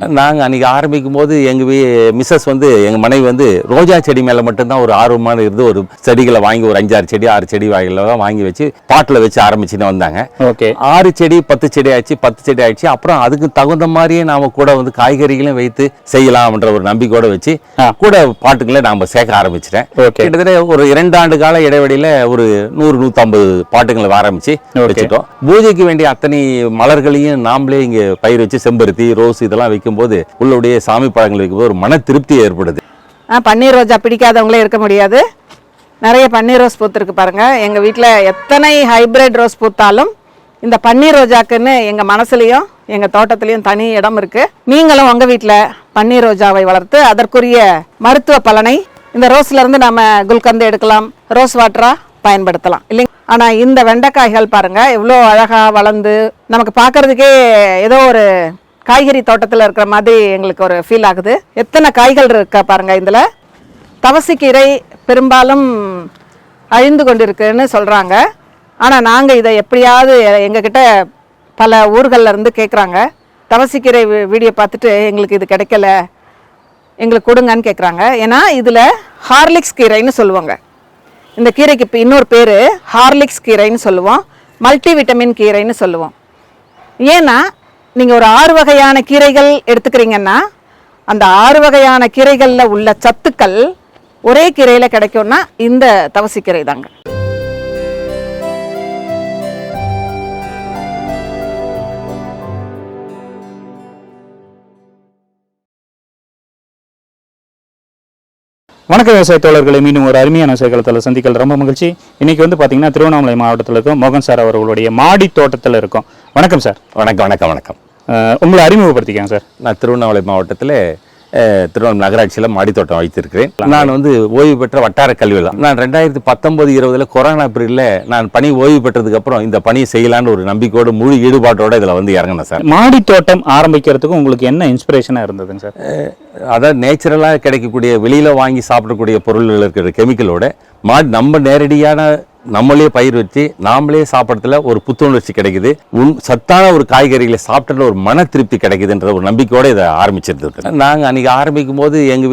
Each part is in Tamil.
நாங்கள் அன்றைக்கி ஆரம்பிக்கும் போது எங்கள் வீ மிஸ்ஸஸ் வந்து எங்கள் மனைவி வந்து ரோஜா செடி மேலே மட்டும்தான் ஒரு ஆர்வமான இருந்து ஒரு செடிகளை வாங்கி ஒரு அஞ்சாறு செடி ஆறு செடி வகைகளெல்லாம் வாங்கி வச்சு பாட்டில் வச்சு ஆரம்பிச்சுன்னு வந்தாங்க. ஓகே. ஆறு செடி பத்து செடி ஆயிடுச்சு பத்து செடி ஆயிடுச்சு. அப்புறம் அதுக்கு தகுந்த மாதிரியே நாம கூட வந்து காய்கறிகளும் வைத்து செய்யலாம்ன்ற ஒரு நம்பிக்கையோட வச்சு. கூட பாட்டுகளை நாம சேர்க்க ஆரம்பிச்சிட்டேன். கிட்டத்தட்ட ஒரு இரண்டு ஆண்டு கால இடைவெளியில ஒரு நூறு நூத்தம்பது பாட்டுங்களை ஆரம்பிச்சு Okay. வச்சுட்டோம். பூஜைக்கு வேண்டிய அத்தனை மலர்களையும் நாமளே இங்க பயிர் வச்சு செம்பருத்தி ரோஸ் இதெல்லாம் வைக்கும்போது உள்ளுடைய சாமி பழங்கள் வைக்கும்போது ஒரு மன திருப்தி ஏற்படுது. பன்னீர் ரோஜா பிடிக்காதவங்களே இருக்க முடியாது. நிறைய பன்னீர் ரோஸ் பூத்துருக்கு பாருங்க. எங்கள் வீட்டில் எத்தனை ஹைபிரிட் ரோஸ் பூத்தாலும் இந்த பன்னீர் ரோஜாக்குன்னு எங்கள் மனசுலையும் எங்கள் தோட்டத்துலேயும் தனி இடம் இருக்கு. நீங்களும் உங்கள் வீட்டில் பன்னீர் ரோஜாவை வளர்த்து அதற்குரிய மருத்துவ பலனை இந்த ரோஸ்லேருந்து இருந்து குல்கந்து எடுக்கலாம் ரோஸ் வாட்டராக பயன்படுத்தலாம். இல்லைங்க? ஆனால் இந்த வெண்டைக்காய்கள் பாருங்கள் எவ்வளோ அழகாக வளர்ந்து நமக்கு பார்க்கறதுக்கே ஏதோ ஒரு காய்கறி தோட்டத்தில் இருக்கிற மாதிரி எங்களுக்கு ஒரு ஃபீல் ஆகுது. எத்தனை காய்கள் இருக்கா பாருங்கள் இதில். தவசிக்கீரை பெரும்பாலும் அழிந்து கொண்டு இருக்குன்னு சொல்கிறாங்க ஆனால் நாங்கள் இதை எப்படியாவது எங்ககிட்ட பல ஊர்கள்ல இருந்து கேட்குறாங்க தவசிக்கீரை வீடியோ பார்த்துட்டு எங்களுக்கு இது கிடைக்கல எங்களுக்கு கொடுங்கன்னு கேட்குறாங்க ஏன்னா இதில் ஹார்லிக்ஸ் கீரைன்னு சொல்லுவாங்க. இந்த கீரைக்கு இப்போ இன்னொரு பேர் ஹார்லிக்ஸ் கீரைன்னு சொல்லுவோம். மல்டி விட்டமின் கீரைன்னு சொல்லுவோம். ஏன்னா நீங்கள் ஒரு ஆறு வகையான கீரைகள் எடுத்துக்கிறீங்கன்னா அந்த ஆறு வகையான கீரைகளில் உள்ள சத்துக்கள் ஒரே கீரையில் கிடைக்கும்னா இந்த தவசிக்கீரை தாங்க. வணக்கம் விவசாய தோழர்களை மீண்டும் ஒரு அருமையான விவசாயத்தில் சந்திக்கல். ரொம்ப மகிழ்ச்சி. இன்னைக்கு வந்து பார்த்தீங்கன்னா திருவண்ணாமலை மாவட்டத்தில் இருக்கும். மோகன் சார் அவர்களுடைய மாடி தோட்டத்தில் இருக்கும். வணக்கம் சார். வணக்கம் வணக்கம் வணக்கம். உங்களை அறிமுகப்படுத்திக்கங்க சார். நான் திருவண்ணாமலை மாவட்டத்தில் திருவண்ணாமலை நகராட்சியில் மாடித்தோட்டம் வைத்திருக்கிறேன். நான் வந்து ஓய்வு பெற்ற வட்டார கல்வியில் நான் ரெண்டாயிரத்தி பத்தொன்பது இருபதுல கொரோனா பீரியடில் நான் பணி ஓய்வு பெற்றதுக்கு அப்புறம் இந்த பணியை செய்யலான்னு ஒரு நம்பிக்கையோடு முழு ஈடுபாட்டோட இதில் வந்து இறங்கினேன் சார். மாடி தோட்டம் ஆரம்பிக்கிறதுக்கு உங்களுக்கு என்ன இன்ஸ்பிரேஷனாக இருந்ததுங்க சார்? அதாவது நேச்சுரலாக கிடைக்கக்கூடிய வெளியில் வாங்கி சாப்பிடக்கூடிய பொருள்கள் இருக்கிற கெமிக்கலோட மாடி நம்ம நேரடியான நம்மளே பயிர் வச்சு நாமளே சாப்பிட்றதுல ஒரு புத்துணர்ச்சி கிடைக்குது. உன் சத்தான ஒரு காய்கறிகளை சாப்பிட்ற ஒரு மன திருப்தி கிடைக்குதுன்ற ஒரு நம்பிக்கையோட இதை ஆரம்பிச்சிருந்துருக்கு நாங்கள் அன்றைக்கி ஆரம்பிக்கும் போது எங்கள்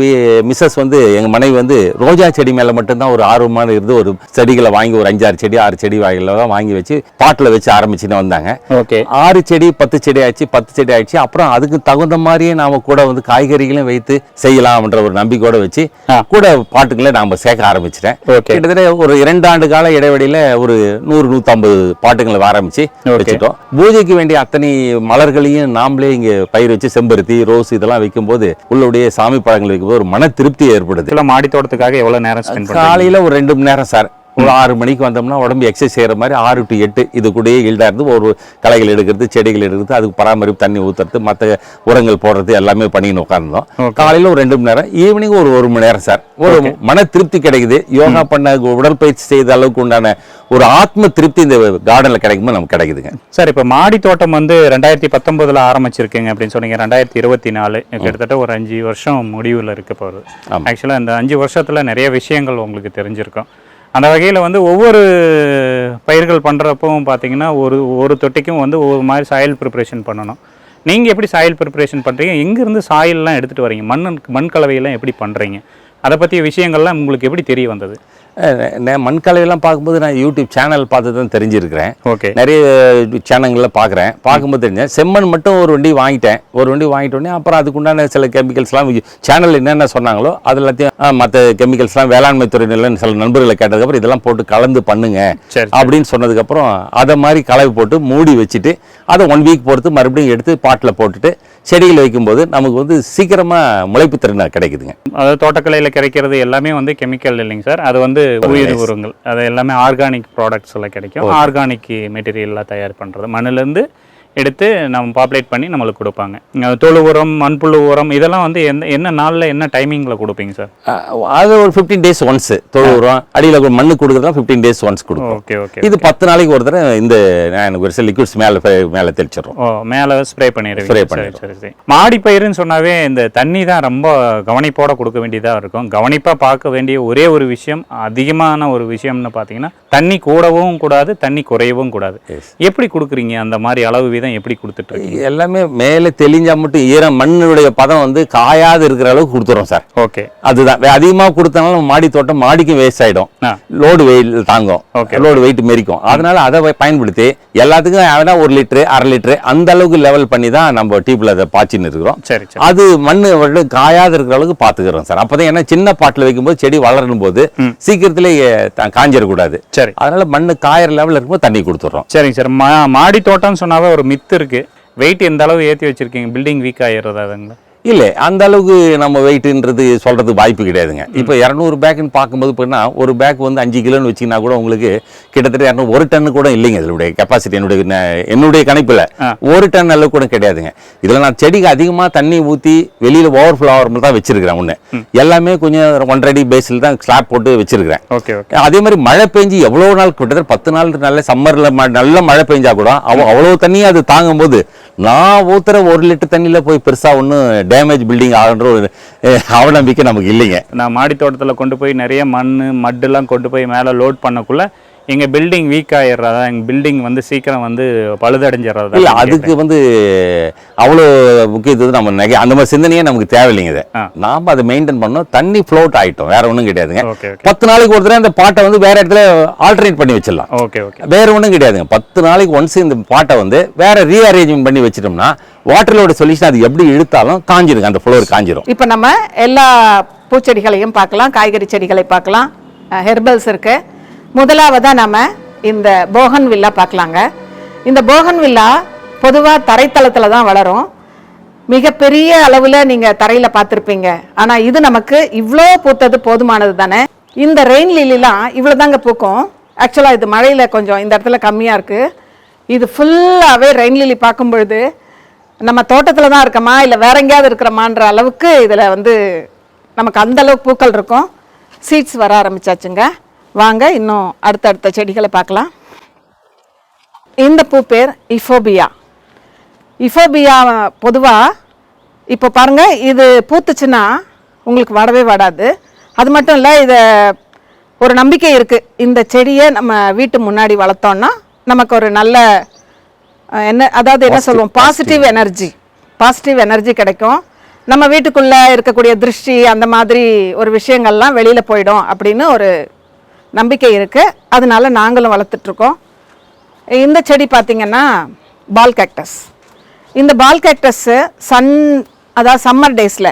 மிஸ்ஸஸ் வந்து எங்கள் மனைவி வந்து ரோஜா செடி மேலே மட்டும்தான் ஒரு ஆர்வமான இருந்து ஒரு செடிகளை வாங்கி ஒரு அஞ்சாறு செடி ஆறு செடி வகைகளெல்லாம் வாங்கி வச்சு பாட்டில் வச்சு ஆரம்பிச்சுன்னு வந்தாங்க. ஓகே. ஆறு செடி பத்து செடி ஆயிடுச்சு பத்து செடி ஆயிடுச்சு அப்புறம் அதுக்கு தகுந்த மாதிரியே நாம கூட வந்து காய்கறிகளும் வைத்து செய்யலாம்ன்ற ஒரு நம்பிக்கையோட வச்சு. கூட பாட்டுகளை நாம சேர்க்க ஆரம்பிச்சிட்டேன். கிட்டத்தட்ட ஒரு இரண்டு ஆண்டு கால இடைவெளியில ஒரு நூறு நூத்தம்பது பாட்டுங்களை ஆரம்பிச்சு ஓகே. வச்சுட்டோம். பூஜைக்கு வேண்டிய அத்தனை மலர்களையும் நாமளே இங்க பயிர் வச்சு செம்பருத்தி ரோஸ் இதெல்லாம் வைக்கும்போது உள்ளுடைய சாமி பழங்கள் வைக்கும்போது ஒரு மன திருப்தி ஏற்படுது. மாடி தோட்டத்துக்காக எவ்வளோ நேரம் காலையில ஒரு ரெண்டு மணி நேரம் சார். ஒரு ஆறு மணிக்கு வந்தோம்னா உடம்பு எக்ஸசைஸ் செய்யற மாதிரி ஆறு டு எட்டு இது கூடயே ஈல்டா இருந்து ஒரு களைகள் எடுக்கிறது செடிகள் எடுக்கிறது அதுக்கு பராமரிப்பு தண்ணி ஊத்துறது மற்ற உரங்கள் போடுறது எல்லாமே பண்ணின்னு உட்கார்ந்தோம். காலையில ஒரு ரெண்டு மணி நேரம் ஈவினிங் ஒரு ஒரு மணி நேரம் சார். ஒரு மன திருப்தி கிடைக்குது. யோகா பண்ண உடற்பயிற்சி செய்த அளவுக்கு உண்டான ஒரு ஆத்ம திருப்தி இந்த கார்டன்ல கிடைக்கும்போது நமக்கு கிடைக்குதுங்க. சார் இப்போ மாடி தோட்டம் வந்து ரெண்டாயிரத்தி பத்தொன்பதுல ஆரம்பிச்சிருக்கீங்க அப்படின்னு சொன்னீங்க. ரெண்டாயிரத்தி இருபத்தி நாலு கிட்டத்தட்ட ஒரு அஞ்சு வருஷம் முடிவில் இருக்க போகுது. ஆக்சுவலாக இந்த அஞ்சு வருஷத்துல நிறைய விஷயங்கள் உங்களுக்கு தெரிஞ்சிருக்கும். அந்த வகையில் வந்து ஒவ்வொரு பயிர்கள் பண்ணுறப்பவும் பார்த்தீங்கன்னா ஒரு ஒரு தொட்டிக்கும் வந்து ஒரு மாதிரி சாயில் ப்ரிப்பரேஷன் பண்ணணும். நீங்கள் எப்படி சாயில் ப்ரிப்ரேஷன் பண்ணுறீங்க எங்கேருந்து சாயில்லாம் எடுத்துகிட்டு வரீங்க? மண் மண் கலவையெல்லாம் எப்படி பண்ணுறீங்க அதை பற்றிய விஷயங்கள்லாம் உங்களுக்கு எப்படி தெரிய வந்தது? நான் மண் கலவையெல்லாம் பார்க்கும்போது நான் யூடியூப் சேனல் பார்த்து தான் தெரிஞ்சிருக்கிறேன். ஓகே. நிறைய சேனல்களில் பார்க்குறேன். பார்க்கும்போது தெரிஞ்சேன். செம்மண் மட்டும் ஒரு வண்டி வாங்கிட்டேன். ஒரு வண்டி வாங்கிட்ட உடனே அப்புறம் அதுக்குண்டான சில கெமிக்கல்ஸ்லாம் சேனல் என்னென்ன சொன்னாங்களோ அது எல்லாத்தையும் மற்ற கெமிக்கல்ஸ்லாம் வேளாண்மை துறையினர் சில நண்பர்களை கேட்டதுக்கப்புறம் இதெல்லாம் போட்டு கலந்து பண்ணுங்க அப்படின்னு சொன்னதுக்கப்புறம் அதை மாதிரி கலவை போட்டு மூடி வச்சுட்டு அதை ஒன் வீக் பொறுத்து மறுபடியும் எடுத்து பாட்டில் போட்டுட்டு செடிகள் வைக்கும்போது நமக்கு வந்து சீக்கிரமாக முளைப்பு திறன் கிடைக்குதுங்க. அதாவது தோட்டக்கலையில் கிடைக்கிறது எல்லாமே வந்து கெமிக்கல் இல்லைங்க சார். அது வந்து உயிர் உரங்கள் அது எல்லாமே ஆர்கானிக் ப்ராடக்ட்ஸ் எல்லாம் கிடைக்கும். ஆர்கானிக் மெட்டீரியல்லாம் தயார் பண்ணுறது மண்ணிலேருந்து எடுத்து நம்ம பாப்புலேட் பண்ணி நம்மளுக்கு கொடுப்பாங்க. தொழு உரம் மண்புழு உரம் இதெல்லாம் வந்து எந்த என்ன நாளில் என்ன டைமிங்கில் கொடுப்பீங்க சார் அது ஒரு ஃபிஃப்டீன் டேஸ் ஒன்ஸ் தொழு உரம் அடியில் மண்ணு கொடுக்குறதா ஃபிஃப்டீன் டேஸ் ஒன்ஸ் கொடுக்கும் ஓகே ஓகே இது பத்து நாளைக்கு ஒரு தடவை இந்த எனக்கு ஒரு சில லிக்விட்ஸ் மேலே மேலே தெளிச்சிடுறோம். ஓ மேலே ஸ்ப்ரே Spray சரி பண்ணிடுறோம். சரி சரி. மாடி பயிர்னு சொன்னாவே இந்த தண்ணி தான் ரொம்ப கவனிப்போட கொடுக்க வேண்டியதாக இருக்கும். கவனிப்பாக பார்க்க வேண்டிய ஒரே ஒரு விஷயம் அதிகமான ஒரு விஷயம்னு பார்த்தீங்கன்னா தண்ணி கூடவும் கூடாது தண்ணி குறையவும் கூடாது. எப்படி கொடுக்குறீங்க அந்த மாதிரி அளவு வீதம்? விதம் எப்படி கொடுத்துட்டு எல்லாமே மேலே தெளிஞ்சா மட்டும் ஈரம் மண்ணுடைய பதம் வந்து காயாது இருக்கிற அளவுக்கு கொடுத்துறோம் சார். ஓகே. அதுதான். வே- அதிகமா கொடுத்தனால மாடி தோட்டம் மாடிக்கும் வேஸ்ட் ஆயிடும். ஆ. லோடு வெயில் தாங்கும். Okay. லோடு வெயிட் மெரிக்கும். அதனால அதை பயன்படுத்தி எல்லாத்துக்கும் வேணா ஒரு லிட்டரு அரை லிட்டரு அந்த அளவுக்கு லெவல் பண்ணி தான் நம்ம டீப்ல அதை பாய்ச்சின்னு இருக்கிறோம். சரி அது மண்ணு வந்து காயாத இருக்கிற அளவுக்கு பாத்துக்கிறோம் சார். அப்பதான் ஏன்னா சின்ன பாட்டில் வைக்கும்போது செடி வளரும் போது சீக்கிரத்திலே த- காஞ்சிடக்கூடாது சரி. அதனால மண்ணு காயற லெவலில் இருக்கும்போது தண்ணி கொடுத்துட்றோம். சரிங்க சார். மாடி தோட்டம்னு சொன்னாவே ஒரு மித்து இருக்கு. வெயிட் எந்த அளவு ஏற்றி வச்சிருக்கீங்க? பில்டிங் வீக் ஆயிடுறதாதுங்களா இல்லை அந்த அளவுக்கு நம்ம வெயிட்ன்றது சொல்றது வாய்ப்பு கிடையாதுங்க. இப்போ இரநூறு பேக்குன்னு பார்க்கும்போது போனா ஒரு பேக் வந்து அஞ்சு கிலோன்னு வச்சிங்கன்னா கூட உங்களுக்கு கிட்டத்தட்ட இரநூறு ஒரு டன்னு கூட இல்லைங்க இதனுடைய கெப்பாசிட்டி என்னுடைய என்னுடைய கணிப்பில். ஒரு டன் அளவு கூட கிடையாதுங்க. இதில் நான் செடிக்கு அதிகமாக தண்ணி ஊற்றி வெளியில் ஓவர் ஃப்ளோ ஆகிற தான் வச்சிருக்கிறேன் ஒன்று எல்லாமே கொஞ்சம் ஒன்றரை பேஸில் தான் ஸ்லாப் போட்டு வச்சிருக்கிறேன். ஓகே அதே மாதிரி மழை பெஞ்சு எவ்வளோ நாள் கிட்டத்தட்ட பத்து நாள் நல்ல சம்மரில் நல்ல மழை பெஞ்சா கூட அவ அவ்வளோ தண்ணியை அது தாங்கும்போது நான் ஊத்துற ஒரு லிட்டர் தண்ணியில் போய் பெருசாக ஒன்றும் டேமேஜ் பில்டிங் ஆகுன்ற ஒரு அவநம்பிக்கை நமக்கு இல்லைங்க. நான் மாடி தோட்டத்தில் கொண்டு போய் நிறைய மண் மட்டெல்லாம் கொண்டு போய் மேலே லோட் பண்ணக்குள்ளே எங்கள் பில்டிங் வீக் ஆயிடுறதா? எங்கள் பில்டிங் வந்து சீக்கிரம் வந்து பழுதடைஞ்சிடுறதா இல்லை அதுக்கு வந்து அவ்வளோ முக்கியத்துவம் நம்ம நகை அந்த மாதிரி சிந்தனையே நமக்கு தேவையில்லைங்க இது. நாம் அதை மெயின்டைன் பண்ணோம் தண்ணி ஃப்ளோட் ஆகிட்டோம் வேற ஒன்றும் கிடையாதுங்க. Okay okay. பத்து நாளைக்கு ஒரு தடவை அந்த பாட்டை வந்து வேற இடத்துல ஆல்டர்னேட் பண்ணி வச்சிடலாம். Okay okay. வேற ஒன்றும் கிடையாதுங்க. பத்து நாளைக்கு ஒன்ஸ் இந்த பாட்டை வந்து வேற ரீஅரேஞ்ச்மெண்ட் பண்ணி வச்சிட்டோம்னா வாட்டரோட சொல்யூஷன் அது எப்படி இழுத்தாலும் காஞ்சிருங்க. அந்த ஃப்ளோர் காஞ்சிரும். இப்போ நம்ம எல்லா பூச்செடிகளையும் பார்க்கலாம். காய்கறி செடிகளை பார்க்கலாம். ஹெர்பல்ஸ் இருக்கு. முதலாவதாக நம்ம இந்த போகன் வில்லா பார்க்கலாங்க. இந்த போகன் வில்லா பொதுவாக தரைத்தளத்தில் தான் வளரும். மிகப்பெரிய அளவில் நீங்கள் தரையில் பார்த்துருப்பீங்க. ஆனால் இது நமக்கு இவ்வளோ பூத்தது போதுமானது தானே? இந்த ரெயின் லிலிலாம் இவ்வளோ தாங்க பூக்கும் ஆக்சுவலாக இது மழையில் கொஞ்சம் இந்த இடத்துல கம்மியாக இருக்குது இது ஃபுல்லாகவே ரெயின் லிலி பார்க்கும் பொழுது நம்ம தோட்டத்தில் தான் இருக்கோமா? இல்லை வேற எங்கேயாவது இருக்கிறோமான்ற அளவுக்கு இதில் வந்து நமக்கு அந்தளவுக்கு பூக்கள் இருக்கும். சீட்ஸ் வர ஆரம்பிச்சாச்சுங்க. வாங்க இன்னும் அடுத்தடுத்த செடிகளை பார்க்கலாம். இந்த பூ பேர் இஃபோபியா. இஃபோபியா பொதுவாக இப்போ பாருங்க இது பூத்துச்சுன்னா உங்களுக்கு வாடவே வாடாது. அது மட்டும் இல்லை இதை ஒரு நம்பிக்கை இருக்குது இந்த செடியை நம்ம வீட்டு முன்னாடி வளர்த்தோம்னா நமக்கு ஒரு நல்ல என்ன அதாவது என்ன சொல்லுவோம் பாசிட்டிவ் எனர்ஜி பாசிட்டிவ் எனர்ஜி கிடைக்கும். நம்ம வீட்டுக்குள்ளே இருக்கக்கூடிய திருஷ்டி அந்த மாதிரி ஒரு விஷயங்கள்லாம் வெளியில் போயிடும் அப்படின்னு ஒரு நம்பிக்கை இருக்குது அதனால நாங்களும் வளர்த்துட்ருக்கோம். இந்த செடி பார்த்தீங்கன்னா பால் கேக்டஸ் இந்த பால் கேக்டஸ்ஸு சன் அதாவது சம்மர் டேஸில்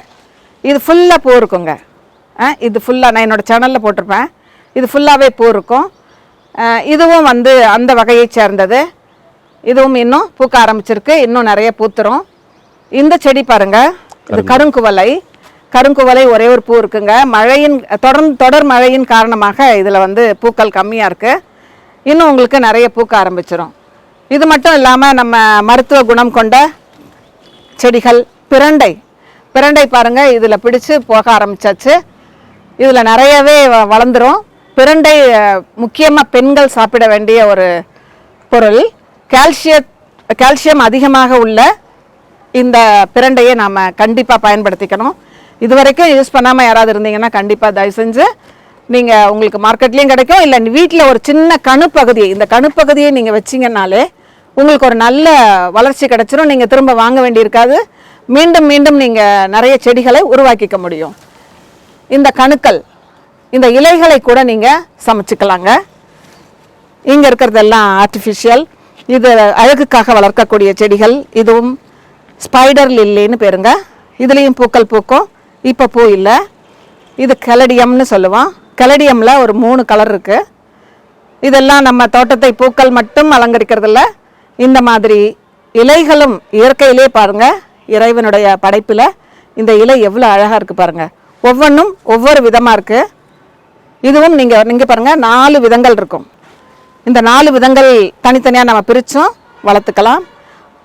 இது ஃபுல்லாக பூ இருக்குங்க. இது ஃபுல்லாக நான் என்னோடய சேனலில் போட்டிருப்பேன். இது ஃபுல்லாகவே பூ இருக்கும். இதுவும் வந்து அந்த வகையை சேர்ந்தது. இதுவும் இன்னும் பூக்க ஆரம்பிச்சிருக்கு. இன்னும் நிறைய பூத்துரும். இந்த செடி பாருங்க. இது கருங்குவலை கருங்குவலை ஒரே ஒரு பூ இருக்குங்க. மழையின் தொடர்ந்து தொடர் மழையின் காரணமாக இதில் வந்து பூக்கள் கம்மியாக இருக்குது இன்னும் உங்களுக்கு நிறைய பூக்க ஆரம்பிச்சிடும் இது மட்டும் இல்லாமல் நம்ம மருத்துவ குணம் கொண்ட செடிகள் பிரண்டை. பிரண்டை பாருங்கள் இதில் பிடிச்சு போக ஆரம்பிச்சாச்சு. இதில் நிறையவே வ- வளர்ந்துரும். பிரண்டை முக்கியமாக பெண்கள் சாப்பிட வேண்டிய ஒரு பொருள். கால்சிய கால்சியம் அதிகமாக உள்ள இந்த பிரண்டையை நாம் கண்டிப்பாக பயன்படுத்திக்கணும். இது வரைக்கும் யூஸ் பண்ணாமல் யாராவது இருந்தீங்கன்னா கண்டிப்பாக தயவு செஞ்சு நீங்கள் உங்களுக்கு மார்க்கெட்லேயும் கிடைக்கும். இல்லை வீட்டில் ஒரு சின்ன கணுப்பகுதியை இந்த கணுப்பகுதியை நீங்கள் வச்சிங்கனாலே உங்களுக்கு ஒரு நல்ல வளர்ச்சி கிடைச்சிரும். நீங்கள் திரும்ப வாங்க வேண்டியிருக்காது. மீண்டும் மீண்டும் நீங்கள் நிறைய செடிகளை உருவாக்கிக்க முடியும். இந்த கணுக்கள் இந்த இலைகளை கூட நீங்கள் சமைச்சிக்கலாங்க. இங்கே இருக்கிறதெல்லாம் ஆர்டிஃபிஷியல் இது அழகுக்காக வளர்க்கக்கூடிய செடிகள். இதுவும் ஸ்பைடர் லில்லின்னு பேருங்க. இதுலேயும் பூக்கள் பூக்கும். இப்போ பூ இல்லை. இது கெலடியம்னு சொல்லுவோம் கெலடியமில் ஒரு மூணு கலர் இருக்குது இதெல்லாம் நம்ம தோட்டத்தை பூக்கள் மட்டும் அலங்கரிக்கிறதில்ல. இந்த மாதிரி இலைகளும் இயற்கையிலே பாருங்கள் இறைவனுடைய படைப்பில் இந்த இலை எவ்வளோ அழகாக இருக்குது பாருங்கள் ஒவ்வொன்றும் ஒவ்வொரு விதமாக இருக்குது இதுவும் நீங்கள் நீங்கள் பாருங்கள் நாலு விதங்கள் இருக்கும். இந்த நாலு விதங்கள் தனித்தனியாக நம்ம பிரித்தும் வளர்த்துக்கலாம்.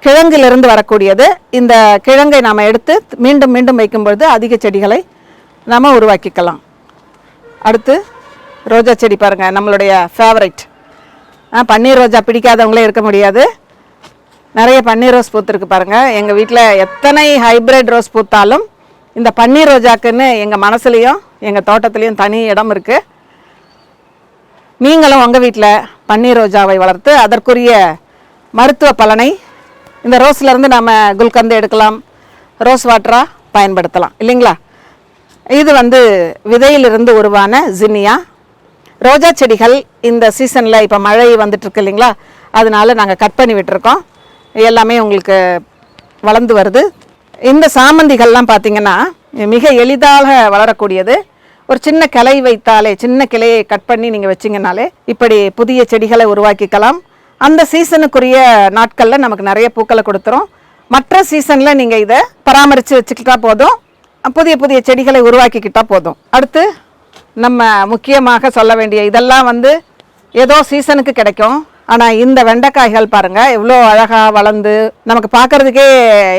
கிழங்கிலிருந்து வரக்கூடியது. இந்த கிழங்கை நாம் எடுத்து மீண்டும் மீண்டும் வைக்கும் பொழுது அதிக செடிகளை நாம் உருவாக்கிக்கலாம். அடுத்து ரோஜா செடி பாருங்கள் நம்மளுடைய ஃபேவரைட் பன்னீர் ரோஜா பிடிக்காதவங்களே இருக்க முடியாது. நிறைய பன்னீர் ரோஸ் பூத்துருக்கு பாருங்கள் எங்கள் வீட்டில் எத்தனை ஹைப்ரிட் ரோஸ் பூத்தாலும் இந்த பன்னீர் ரோஜாக்குன்னு எங்கள் மனசுலேயும் எங்கள் தோட்டத்துலேயும் தனி இடம் இருக்குது நீங்களும் உங்கள் வீட்டில் பன்னீர் ரோஜாவை வளர்த்து அதற்குரிய மருத்துவ பலனை இந்த ரோஸ்லேருந்து நம்ம குல்கந்து எடுக்கலாம். ரோஸ் வாட்டராக பயன்படுத்தலாம். இல்லைங்களா? இது வந்து விதையிலிருந்து உருவான ஜினியா ரோஜா செடிகள் இந்த சீசனில் இப்போ மழை வந்துட்டுருக்கு இல்லைங்களா? அதனால நாங்கள் கட் பண்ணி விட்டுருக்கோம். எல்லாமே உங்களுக்கு வளர்ந்து வருது. இந்த சாமந்திகள்லாம் பார்த்திங்கன்னா மிக எளிதாக வளரக்கூடியது. ஒரு சின்ன கிளை வைத்தாலே சின்ன கிளையை கட் பண்ணி நீங்கள் வச்சிங்கனாலே இப்படி புதிய செடிகளை உருவாக்கிக்கலாம். அந்த சீசனுக்குரிய நாட்களில் நமக்கு நிறைய பூக்களை கொடுத்துரும். மற்ற சீசனில் நீங்கள் இதை பராமரித்து வச்சுக்கிட்டா போதும். புதிய புதிய செடிகளை உருவாக்கிக்கிட்டால் போதும். அடுத்து நம்ம முக்கியமாக சொல்ல வேண்டிய இதெல்லாம் வந்து ஏதோ சீசனுக்கு கிடைக்கும். ஆனால் இந்த வெண்டைக்காய்கள் பாருங்கள் எவ்வளோ அழகாக வளர்ந்து நமக்கு பார்க்குறதுக்கே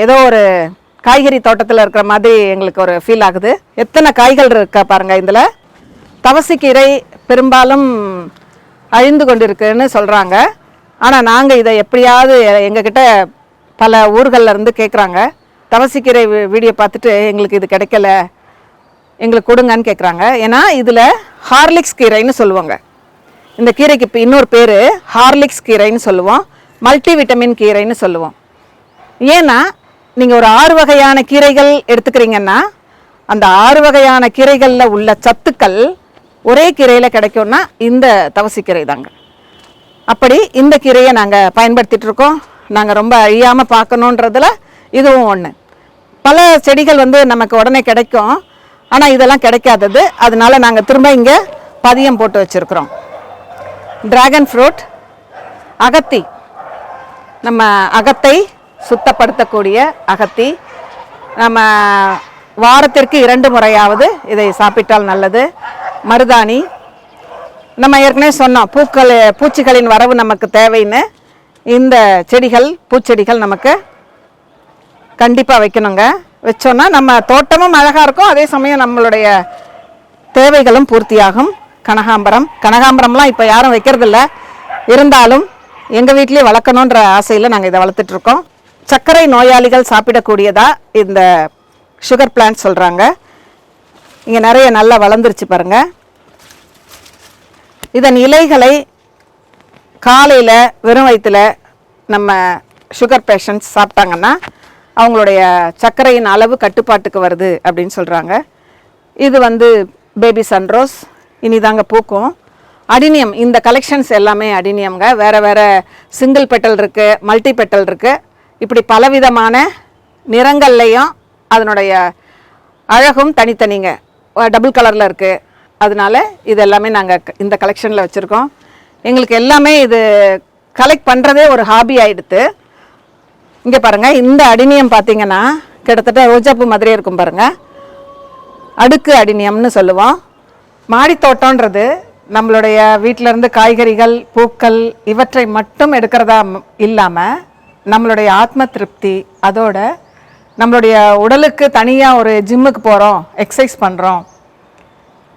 ஏதோ ஒரு காய்கறி தோட்டத்தில் இருக்கிற மாதிரி எங்களுக்கு ஒரு ஃபீல் ஆகுது. எத்தனை காய்கள் இருக்கா பாருங்கள் இதில். தவசிக்கீரை பெரும்பாலும் அழிந்து கொண்டிருக்குன்னு சொல்கிறாங்க ஆனால் நாங்கள் இதை எப்படியாவது எங்ககிட்ட பல ஊர்களில் இருந்து கேட்குறாங்க தவசிக்கீரை வீடியோ பார்த்துட்டு எங்களுக்கு இது கிடைக்கல எங்களுக்கு கொடுங்கன்னு கேட்குறாங்க ஏன்னா இதில் ஹார்லிக்ஸ் கீரைன்னு சொல்லுவாங்க. இந்த கீரைக்கு இப்போ இன்னொரு பேர் ஹார்லிக்ஸ் கீரைன்னு சொல்லுவோம். மல்டி விட்டமின் கீரைன்னு சொல்லுவோம். ஏன்னா நீங்கள் ஒரு ஆறு வகையான கீரைகள் எடுத்துக்கிறீங்கன்னா அந்த ஆறு வகையான கீரைகளில் உள்ள சத்துக்கள் ஒரே கீரையில் கிடைக்கும்னா இந்த தவசிக்கீரை தாங்க. அப்படி இந்த கீரையை நாங்கள் பயன்படுத்திகிட்ருக்கோம் நாங்கள் ரொம்ப அழியாமல் பார்க்கணுன்றதுல இதுவும் ஒன்று பல செடிகள் வந்து நமக்கு உடனே கிடைக்கும். ஆனால் இதெல்லாம் கிடைக்காதது. அதனால நாங்கள் திரும்ப இங்கே பதியம் போட்டு வச்சுருக்குறோம். டிராகன் ஃப்ரூட் அகத்தி. நம்ம அகத்தை சுத்தப்படுத்தக்கூடிய அகத்தி. நம்ம வாரத்திற்கு இரண்டு முறையாவது இதை சாப்பிட்டால் நல்லது. மருதாணி நம்ம ஏற்கனவே சொன்னோம் பூக்கள் பூச்சிகளின் வரவு நமக்கு தேவைன்னு. இந்த செடிகள் பூச்செடிகள் நமக்கு கண்டிப்பாக வைக்கணுங்க. வச்சோன்னா நம்ம தோட்டமும் அழகாக இருக்கும் அதே சமயம் நம்மளுடைய தேவைகளும் பூர்த்தியாகும். கனகாம்பரம் கனகாம்பரம்லாம் இப்போ யாரும் வைக்கிறதில்ல. இருந்தாலும் எங்கள் வீட்லேயே வளர்க்கணுன்ற ஆசையில் நாங்கள் இதை வளர்த்துட்ருக்கோம். சர்க்கரை நோயாளிகள் சாப்பிடக்கூடியதாக இந்த சுகர் பிளான்ட் சொல்கிறாங்க இங்கே நிறைய நல்லா வளர்ந்துருச்சு பாருங்கள் இதன் இலைகளை காலையில் வெறும் வயிற்றுல நம்ம சுகர் பேஷண்ட்ஸ் சாப்பிட்டாங்கன்னா அவங்களுடைய சர்க்கரையின் அளவு கட்டுப்பாட்டுக்கு வருது அப்படின்னு சொல்கிறாங்க இது வந்து பேபி சன்ரோஸ் இனிதாங்க பூக்கும். அடினியம் இந்த கலெக்ஷன்ஸ் எல்லாமே அடினியம்ங்க. வேறு வேறு சிங்கிள் பெட்டல் இருக்குது மல்டி பெட்டல் இருக்குது இப்படி பலவிதமான நிறங்கள்லையும் அதனுடைய அழகும் தனித்தனிங்க. டபுள் கலரில் இருக்குது அதனால இது எல்லாமே நாங்கள் இந்த கலெக்ஷனில் வச்சுருக்கோம். எங்களுக்கு எல்லாமே இது கலெக்ட் பண்ணுறதே ஒரு ஹாபி ஆகிடுது இங்கே பாருங்கள் இந்த அடினியம் பார்த்தீங்கன்னா கிட்டத்தட்ட ரோஜாப்பூ மாதிரியே இருக்கும் பாருங்கள் அடுக்கு அடினியம்னு சொல்லுவோம். மாடித்தோட்டம்ன்றது நம்மளுடைய வீட்டில இருந்து காய்கறிகள் பூக்கள் இவற்றை மட்டும் எடுக்கிறதா இல்லாமல் நம்மளுடைய ஆத்ம திருப்தி அதோட நம்மளுடைய உடலுக்கு தனியாக ஒரு ஜிம்முக்கு போகிறோம் எக்ஸசைஸ் பண்ணுறோம்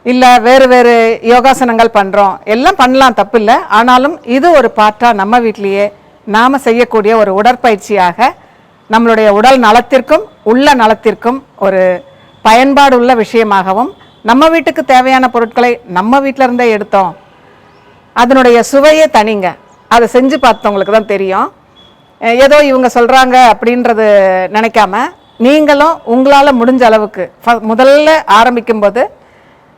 இல்லை வேறு வேறு யோகாசனங்கள் பண்ணுறோம் எல்லாம் பண்ணலாம் தப்பு இல்லை ஆனாலும் இது ஒரு பாட்டாக நம்ம வீட்லேயே நாம் செய்யக்கூடிய ஒரு உடற்பயிற்சியாக நம்மளுடைய உடல் நலத்திற்கும் உள்ள நலத்திற்கும் ஒரு பயன்பாடு உள்ள விஷயமாகவும் நம்ம வீட்டுக்கு தேவையான பொருட்களை நம்ம வீட்டில இருந்தே எடுத்தோம். அதனுடைய சுவையே தனிங்க. அதை செஞ்சு பார்த்தவங்களுக்கு தான் தெரியும். ஏதோ இவங்க சொல்கிறாங்க அப்படின்றது நினைக்காம நீங்களும் உங்களால் முடிஞ்ச அளவுக்கு ஃப- முதல்ல ஆரம்பிக்கும்போது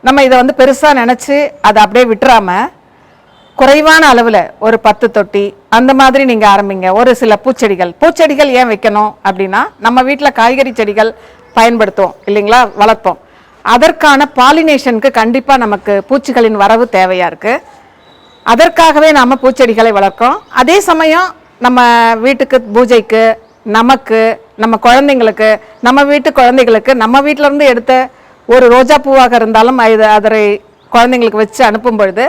நம்ம இதை வந்து பெருசாக நினச்சி அதை அப்படியே விட்டுறாமல் குறைவான அளவில் ஒரு பத்து தொட்டி அந்த மாதிரி நீங்கள் ஆரம்பிங்க. ஒரு சில பூச்செடிகள். பூச்செடிகள் ஏன் வைக்கணும் அப்படின்னா நம்ம வீட்டில் காய்கறி செடிகள் பயன்படுத்துவோம் இல்லைங்களா? வளர்ப்போம். அதற்கான பாலினேஷனுக்கு கண்டிப்பாக நமக்கு பூச்சிகளின் வரவு தேவையாக இருக்குது அதற்காகவே நாம் பூச்செடிகளை வளர்க்கோம் அதே சமயம் நம்ம வீட்டுக்கு பூஜைக்கு நமக்கு நம்ம குழந்தைங்களுக்கு நம்ம வீட்டு குழந்தைகளுக்கு நம்ம வீட்டிலேருந்து எடுத்த ஒரு ரோஜா பூவாக இருந்தாலும் இது அதை குழந்தைங்களுக்கு வச்சு அனுப்பும் பொழுது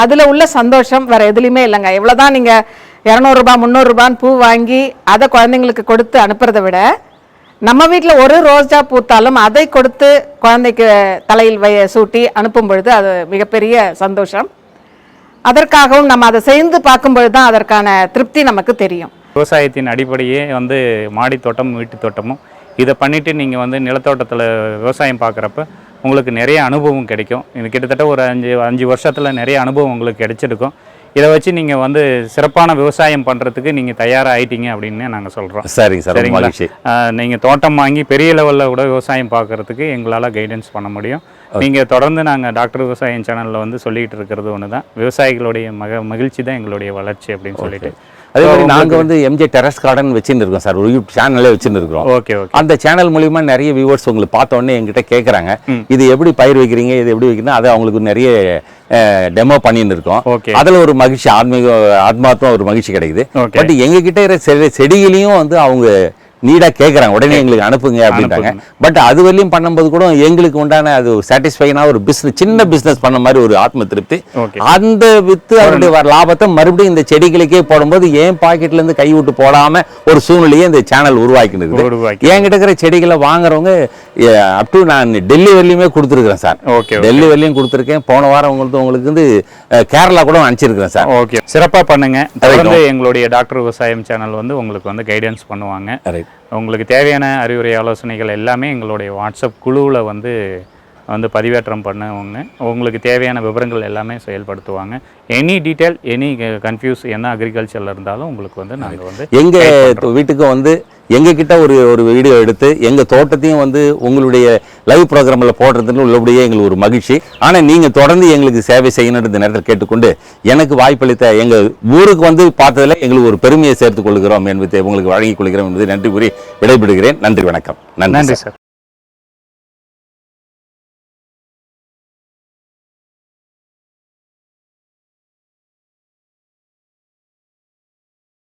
அதில் உள்ள சந்தோஷம் வேறு எதுலேயுமே இல்லைங்க. எவ்வளோதான் நீங்கள் இரநூறுபா முந்நூறுரூபான்னு பூ வாங்கி அதை குழந்தைங்களுக்கு கொடுத்து அனுப்புறதை விட நம்ம வீட்டில் ஒரு ரோஜா பூத்தாலும் அதை கொடுத்து குழந்தைக்கு தலையில் வய சூட்டி அனுப்பும் பொழுது அது மிகப்பெரிய சந்தோஷம். அதற்காகவும் நம்ம அதை செய்து பார்க்கும்பொழுது தான் அதற்கான திருப்தி நமக்கு தெரியும். விவசாயத்தின் அடிப்படையே வந்து மாடி தோட்டமும் வீட்டு தோட்டமும் இதை பண்ணிவிட்டு நீங்கள் வந்து நிலத்தோட்டத்தில் விவசாயம் பார்க்குறப்ப உங்களுக்கு நிறைய அனுபவம் கிடைக்கும். இது கிட்டத்தட்ட ஒரு அஞ்சு அஞ்சு வருஷத்தில் நிறைய அனுபவம் உங்களுக்கு கிடைச்சிருக்கும். இதை வச்சு நீங்கள் வந்து சிறப்பான விவசாயம் பண்ணுறதுக்கு நீங்கள் தயாராகிட்டீங்க அப்படின்னு நாங்கள் சொல்கிறோம் சரிங்க சார் சரிங்களா? நீங்கள் தோட்டம் வாங்கி பெரிய லெவலில் கூட விவசாயம் பார்க்கறதுக்கு எங்களால் கைடன்ஸ் பண்ண முடியும். நீங்கள் தொடர்ந்து நாங்கள் டாக்டர் விவசாயம் சேனலில் வந்து சொல்லிக்கிட்டு இருக்கிறது ஒன்று தான் விவசாயிகளுடைய மக மகிழ்ச்சி தான் எங்களுடைய வளர்ச்சி அப்படின்னு சொல்லிட்டு. அதே மாதிரி நாங்க வந்து எம்ஜே டெரஸ் கார்டன் வச்சுன்னு இருக்கோம் சார். ஒரு யூடியூப் சேனலே வச்சுன்னு இருக்கிறோம் ஓகே அந்த சேனல் மூலியமா நிறைய வியூவர்ஸ் உங்களுக்கு பார்த்த உடனே என்கிட்ட கேட்குறாங்க இது எப்படி பயிர் வைக்கிறீங்க? இது எப்படி வைக்கிறீங்க அதை அவங்களுக்கு நிறைய டெமோ பண்ணின்னு இருக்கோம் ஓகே அதுல ஒரு மகிழ்ச்சி ஆத்மீக ஆத்மாத்மா ஒரு மகிழ்ச்சி கிடைக்குது. பட் எங்க கிட்ட இருக்கிற செடி செடிகளையும் வந்து அவங்க நீடா கேட்குறாங்க உடனே எங்களுக்கு அனுப்புங்க அப்படின்ட்டாங்க. பட் அது வரையும் பண்ணும்போது கூட எங்களுக்கு உண்டான அது சாட்டிஸ்ஃபைனா ஒரு பிஸ்னஸ் சின்ன பிஸ்னஸ் பண்ண மாதிரி ஒரு ஆத்ம திருப்தி. அந்த வித்து அவருடைய வர லாபத்தை மறுபடியும் இந்த செடிகளுக்கே போடும்போது ஏன் பாக்கெட்ல இருந்து கை விட்டு போடாம ஒரு சூழ்நிலையை இந்த சேனல் உருவாக்கினது. உருவாக்கி என்கிட்ட இருக்கிற செடிகளை வாங்குறவங்க அப் டு நான் டெல்லி வரலையுமே கொடுத்துருக்கிறேன் சார். ஓகே டெல்லி வரலையும் கொடுத்துருக்கேன். போன வாரம் உங்களுக்கு உங்களுக்கு வந்து கேரளா கூட அனுப்பிச்சிருக்கிறேன் சார். ஓகே சிறப்பாக பண்ணுங்க. தொடர்ந்து எங்களுடைய டாக்டர் விவசாயம் சேனல் வந்து உங்களுக்கு வந்து கைடன்ஸ் பண்ணுவாங்க. ரைட் உங்களுக்கு தேவையான அறிவுரை ஆலோசனைகள் எல்லாமே எங்களுடைய வாட்ஸ்அப் குழுவில் வந்து வந்து பதிவேற்றம் பண்ணுவாங்க உங்களுக்கு தேவையான விவரங்கள் எல்லாமே செயல்படுத்துவாங்க. எனி டீட்டெயில் எனி கன்ஃபியூஸ் என்ன அக்ரிகல்ச்சரில் இருந்தாலும் உங்களுக்கு வந்து நாங்கள் வந்து எங்க வீட்டுக்கு வந்து எங்க கிட்ட ஒரு ஒரு வீடியோ எடுத்து எங்க தோட்டத்தையும் வந்து உங்களுடைய லைவ் ப்ரோக்ராம்ல போடுறதுன்னு உள்ளபடியே எங்களுக்கு ஒரு மகிழ்ச்சி. ஆனா நீங்க தொடர்ந்து எங்களுக்கு சேவை செய்யணும் இந்த நேரத்தில் கேட்டுக்கொண்டு எனக்கு வாய்ப்பளித்த எங்க ஊருக்கு வந்து பார்த்ததுல எங்களுக்கு ஒரு பெருமையை சேர்த்துக் கொள்கிறோம் என்பதை உங்களுக்கு வழங்கிக் கொள்கிறோம் என்பதை நன்றி கூறி விடைபெறுகிறேன். நன்றி வணக்கம். நன்றி நன்றி சார்.